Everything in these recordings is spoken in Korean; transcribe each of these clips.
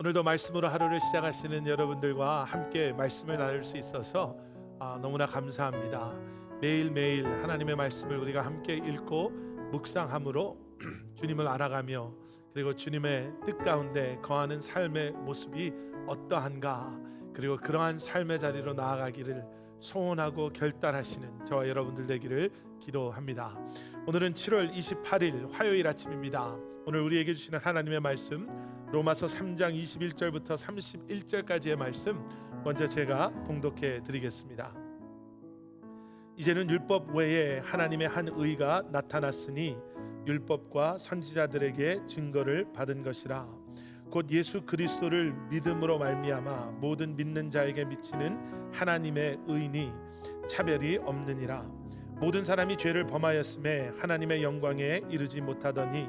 오늘도 말씀으로 하루를 시작하시는 여러분들과 함께 말씀을 나눌 수 있어서 아, 너무나 감사합니다. 매일매일 하나님의 말씀을 우리가 함께 읽고 묵상함으로 주님을 알아가며 그리고 주님의 뜻 가운데 거하는 삶의 모습이 어떠한가 그리고 그러한 삶의 자리로 나아가기를 소원하고 결단하시는 저와 여러분들 되기를 기도합니다. 오늘은 7월 28일 화요일 아침입니다. 오늘 우리에게 주시는 하나님의 말씀 로마서 3장 21절부터 31절까지의 말씀 먼저 제가 봉독해 드리겠습니다. 이제는 율법 외에 하나님의 한 의가 나타났으니 율법과 선지자들에게 증거를 받은 것이라 곧 예수 그리스도를 믿음으로 말미암아 모든 믿는 자에게 미치는 하나님의 의니 차별이 없느니라 모든 사람이 죄를 범하였음에 하나님의 영광에 이르지 못하더니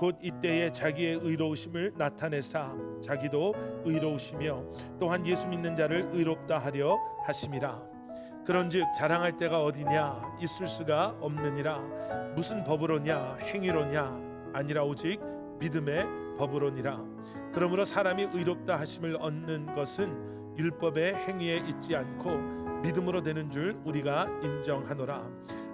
곧 이때에 자기의 의로우심을 나타내사 자기도 의로우시며 또한 예수 믿는 자를 의롭다 하려 하심이라. 그런즉 자랑할 때가 어디냐? 있을 수가 없느니라. 무슨 법으로냐? 행위로냐? 아니라 오직 믿음의 법으로니라. 그러므로 사람이 의롭다 하심을 얻는 것은 율법의 행위에 있지 않고 믿음으로 되는 줄 우리가 인정하노라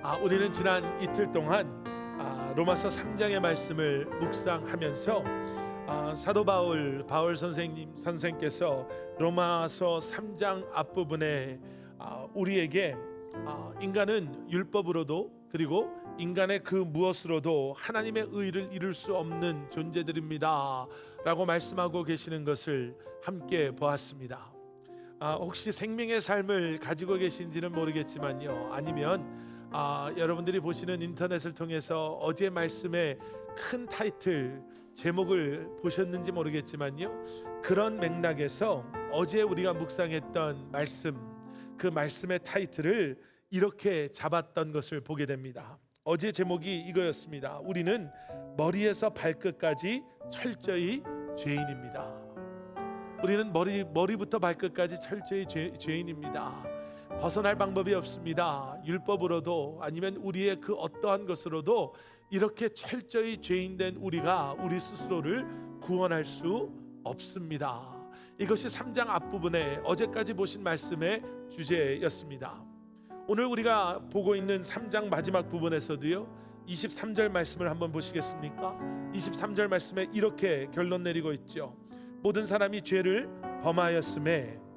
아 우리는 지난 이틀 동안 아, 로마서 3장의 말씀을 묵상하면서 아, 사도 바울 바울 선생님 선생께서 로마서 3장 앞부분에 아, 우리에게 아, 인간은 율법으로도 그리고 인간의 그 무엇으로도 하나님의 의를 이룰 수 없는 존재들입니다 라고 말씀하고 계시는 것을 함께 보았습니다. 아, 혹시 생명의 삶을 가지고 계신지는 모르겠지만요. 아니면 아, 여러분들이 보시는 인터넷을 통해서 어제 말씀의 큰 타이틀 제목을 보셨는지 모르겠지만요. 그런 맥락에서 어제 우리가 묵상했던 말씀 그 말씀의 타이틀을 이렇게 잡았던 것을 보게 됩니다. 어제 제목이 이거였습니다. 우리는 머리에서 발끝까지 철저히 죄인입니다. 우리는 머리 머리부터 발끝까지 철저히 죄, 죄인입니다. 벗어날 방법이 없습니다. 율법으로도 아니면 우리의 그 어떠한 것으로도 이렇게 철저히 죄인된 우리가 우리 스스로를 구원할 수 없습니다. 이것이 3장 앞부분에 어제까지 보신 말씀의 주제였습니다. 오늘 우리가 보고 있는 3장 마지막 부분에서도요. 23절 말씀을 한번 보시겠습니까? 23절 말씀에 이렇게 결론 내리고 있죠. 모든 사람이 죄를 범하였음에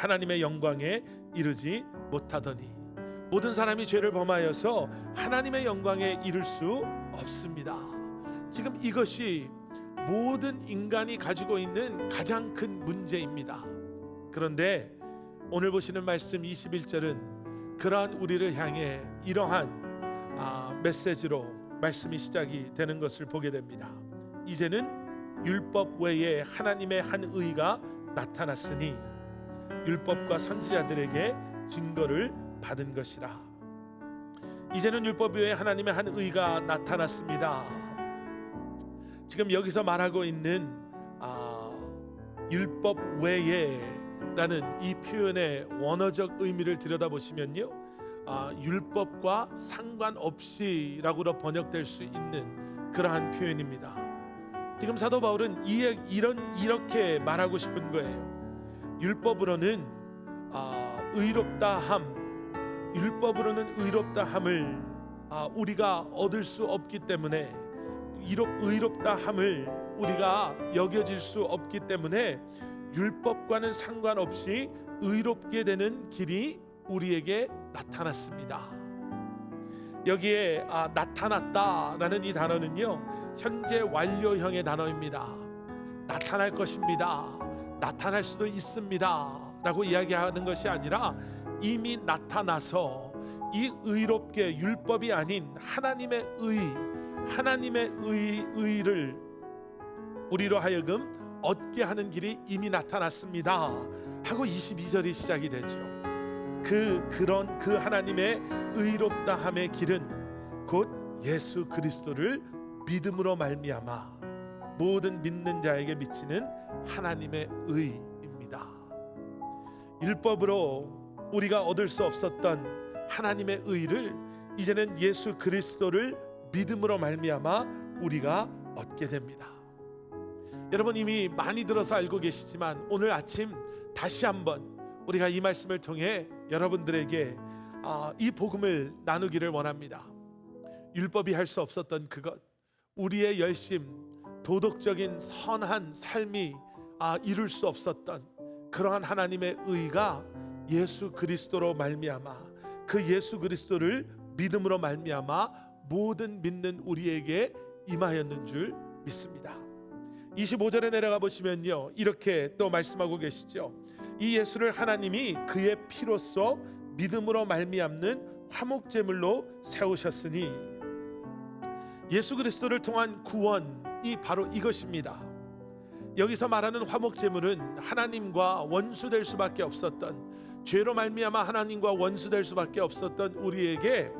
하나님의 영광에 이르지 못하더니 모든 사람이 죄를 범하여서 하나님의 영광에 이를 수 없습니다. 지금 이것이 모든 인간이 가지고 있는 가장 큰 문제입니다. 그런데 오늘 보시는 말씀 21절은 그러한 우리를 향해 이러한 아, 메시지로 말씀이 시작이 되는 것을 보게 됩니다. 이제는 율법 외에 하나님의 한 의가 나타났으니 율법과 선지자들에게 증거를 받은 것이라. 이제는 율법 외에 하나님의 한 의가 나타났습니다. 지금 여기서 말하고 있는 아, 율법 외에라는 이 표현의 원어적 의미를 들여다보시면요, 아, 율법과 상관없이라고도 번역될 수 있는 그러한 표현입니다. 지금 사도 바울은 이, 이런 이렇게 말하고 싶은 거예요. 율법으로는 아, 의롭다 함, 율법으로는 의롭다 함을 아, 우리가 얻을 수 없기 때문에 이롭 의롭다 함을 우리가 여겨질 수 없기 때문에 율법과는 상관없이 의롭게 되는 길이 우리에게 나타났습니다. 여기에 아, 나타났다라는 이 단어는요 현재 완료형의 단어입니다. 나타날 것입니다. 나타날 수도 있습니다.라고 이야기하는 것이 아니라 이미 나타나서 이 의롭게 율법이 아닌 하나님의 의, 하나님의 의, 의를 우리로 하여금 얻게 하는 길이 이미 나타났습니다. 하고 22절이 시작이 되죠. 그 그런 그 하나님의 의롭다함의 길은 곧 예수 그리스도를 믿음으로 말미암아 모든 믿는 자에게 미치는 하나님의 의입니다. 율법으로 우리가 얻을 수 없었던 하나님의 의를 이제는 예수 그리스도를 믿음으로 말미암아 우리가 얻게 됩니다. 여러분 이미 많이 들어서 알고 계시지만 오늘 아침 다시 한번 우리가 이 말씀을 통해 여러분들에게 아, 이 복음을 나누기를 원합니다. 율법이 할 수 없었던 그것, 우리의 열심, 도덕적인 선한 삶이 아, 이룰 수 없었던 그러한 하나님의 의가 예수 그리스도로 말미암아 그 예수 그리스도를 믿음으로 말미암아 모든 믿는 우리에게 임하였는 줄 믿습니다. 25절에 내려가 보시면요. 이렇게 또 말씀하고 계시죠. 이 예수를 하나님이 그의 피로써 믿음으로 말미암는 화목제물로 세우셨으니 예수 그리스도를 통한 구원 이 바로 이것입니다. 여기서 말하는 화목 제물은 하나님과 원수 될 수밖에 없었던 죄로 말미암아 하나님과 원수 될 수밖에 없었던 우리에게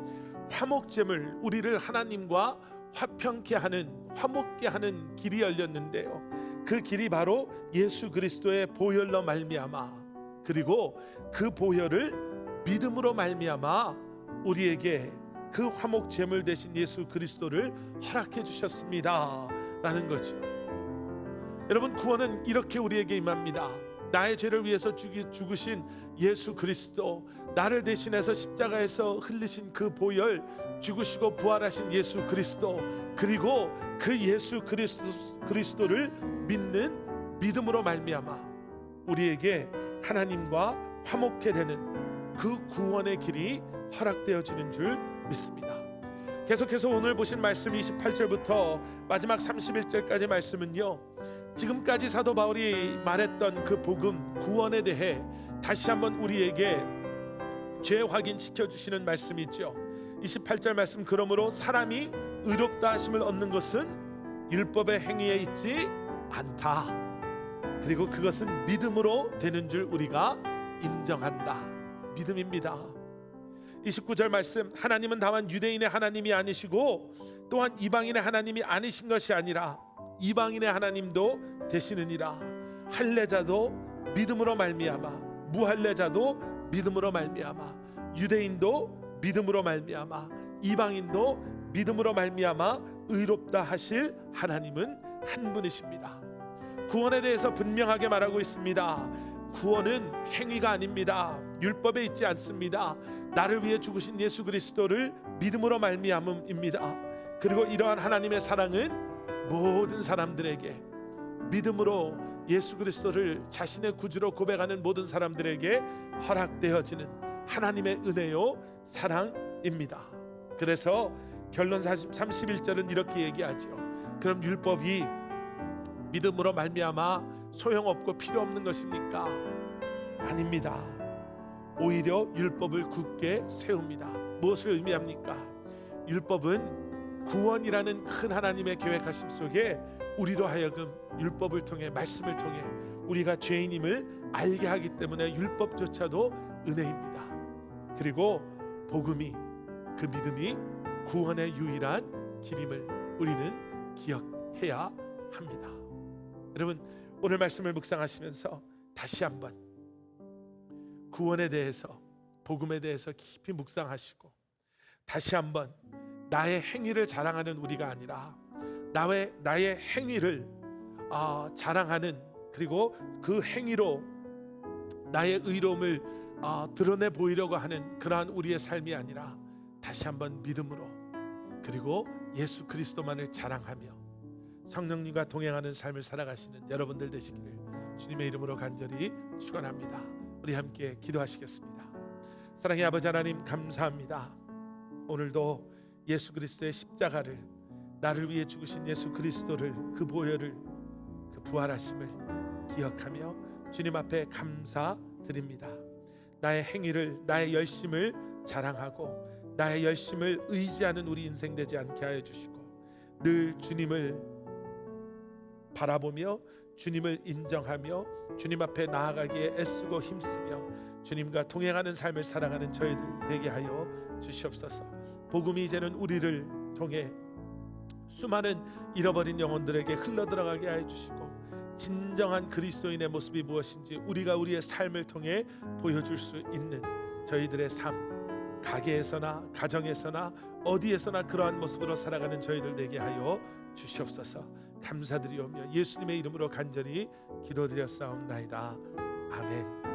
화목 제물 우리를 하나님과 화평케 하는 화목케 하는 길이 열렸는데요. 그 길이 바로 예수 그리스도의 보혈로 말미암아 그리고 그 보혈을 믿음으로 말미암아 우리에게 그 화목 제물 대신 예수 그리스도를 허락해 주셨습니다 라는 거죠. 여러분 구원은 이렇게 우리에게 임합니다. 나의 죄를 위해서 죽으신 예수 그리스도 나를 대신해서 십자가에서 흘리신 그 보혈 죽으시고 부활하신 예수 그리스도 그리고 그 예수 그리스도, 그리스도를 믿는 믿음으로 말미암아 우리에게 하나님과 화목해 되는 그 구원의 길이 허락되어지는 줄 믿습니다. 계속해서 오늘 보신 말씀 28절부터 마지막 31절까지 말씀은요. 지금까지 사도 바울이 말했던 그 복음 구원에 대해 다시 한번 우리에게 재확인시켜 주시는 말씀이죠. 28절 말씀 그러므로 사람이 의롭다 하심을 얻는 것은 율법의 행위에 있지 않다. 그리고 그것은 믿음으로 되는 줄 우리가 인정한다. 믿음입니다. 29절 말씀 하나님은 다만 유대인의 하나님이 아니시고 또한 이방인의 하나님이 아니신 것이 아니라 이방인의 하나님도 되시느니라 할례자도 믿음으로 말미암아 무할례자도 믿음으로 말미암아 유대인도 믿음으로 말미암아 이방인도 믿음으로 말미암아 의롭다 하실 하나님은 한 분이십니다. 구원에 대해서 분명하게 말하고 있습니다. 구원은 행위가 아닙니다. 율법에 있지 않습니다. 나를 위해 죽으신 예수 그리스도를 믿음으로 말미암음입니다. 그리고 이러한 하나님의 사랑은 모든 사람들에게 믿음으로 예수 그리스도를 자신의 구주로 고백하는 모든 사람들에게 허락되어지는 하나님의 은혜요 사랑입니다. 그래서 결론 31절은 이렇게 얘기하죠. 그럼 율법이 믿음으로 말미암아 소용없고 필요 없는 것입니까? 아닙니다. 오히려 율법을 굳게 세웁니다. 무엇을 의미합니까? 율법은 구원이라는 큰 하나님의 계획하심 속에 우리로 하여금 율법을 통해 말씀을 통해 우리가 죄인임을 알게 하기 때문에 율법조차도 은혜입니다. 그리고 복음이 그 믿음이 구원의 유일한 길임을 우리는 기억해야 합니다. 여러분 오늘 말씀을 묵상하시면서 다시 한번 구원에 대해서 복음에 대해서 깊이 묵상하시고 다시 한번 나의 행위를 자랑하는 우리가 아니라 나의 나의 행위를 어, 자랑하는 그리고 그 행위로 나의 의로움을 어, 드러내 보이려고 하는 그러한 우리의 삶이 아니라 다시 한번 믿음으로 그리고 예수 그리스도만을 자랑하며 성령님과 동행하는 삶을 살아가시는 여러분들 되시기를 주님의 이름으로 간절히 축원합니다. 우리 함께 기도하시겠습니다. 사랑의 아버지 하나님 감사합니다. 오늘도 예수 그리스도의 십자가를 나를 위해 죽으신 예수 그리스도를 그 보혈을 그 부활하심을 기억하며 주님 앞에 감사드립니다. 나의 행위를 나의 열심을 자랑하고 나의 열심을 의지하는 우리 인생 되지 않게 하여 주시고 늘 주님을 바라보며 주님을 인정하며 주님 앞에 나아가기에 애쓰고 힘쓰며 주님과 동행하는 삶을 살아가는 저희들 되게 하여 주시옵소서. 복음이 이제는 우리를 통해 수많은 잃어버린 영혼들에게 흘러 들어가게 하여 주시고 진정한 그리스도인의 모습이 무엇인지 우리가 우리의 삶을 통해 보여줄 수 있는 저희들의 삶 가게에서나 가정에서나 어디에서나 그러한 모습으로 살아가는 저희들 되게 하여 주시옵소서. 감사드리오며 예수님의 이름으로 간절히 기도드렸사옵나이다. 아멘